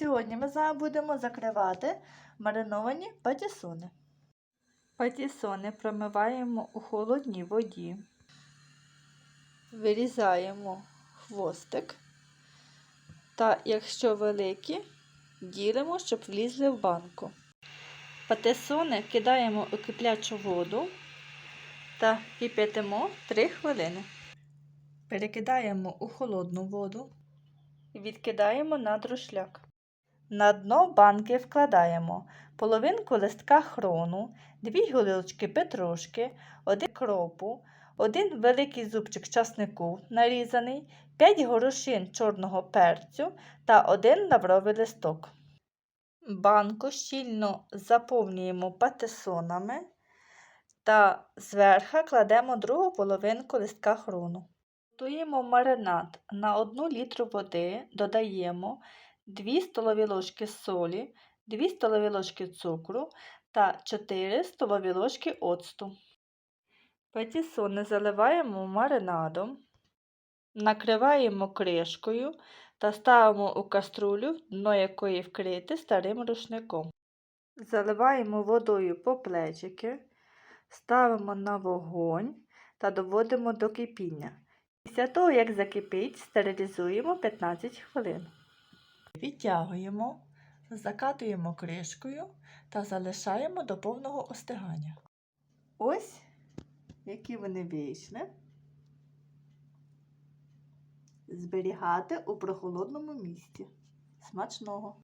Сьогодні ми з вами будемо закривати мариновані патісони. Патісони промиваємо у холодній воді. Вирізаємо хвостик. Та, якщо великі, ділимо, щоб влізли в банку. Патисони кидаємо у киплячу воду та кип'ятимо 3 хвилини. Перекидаємо у холодну воду відкидаємо на друшляк. На дно банки вкладаємо половинку листка хрону, дві гілочки петрушки, один кропу, один великий зубчик часнику нарізаний, 5 горошин чорного перцю та один лавровий листок. Банку щільно заповнюємо патисонами та зверху кладемо другу половинку листка хрону. Готуємо маринад на 1 літру води, додаємо 2 столові ложки солі, 2 столові ложки цукру та 4 столові ложки оцту. Патісони заливаємо маринадом, накриваємо кришкою та ставимо у каструлю, дно якої вкрите старим рушником. Заливаємо водою по плечики, ставимо на вогонь та доводимо до кипіння. Після того, як закипить, стерилізуємо 15 хвилин. Відтягуємо, закатуємо кришкою та залишаємо до повного остигання. Ось які вони вийшли. Зберігати у прохолодному місці. Смачного!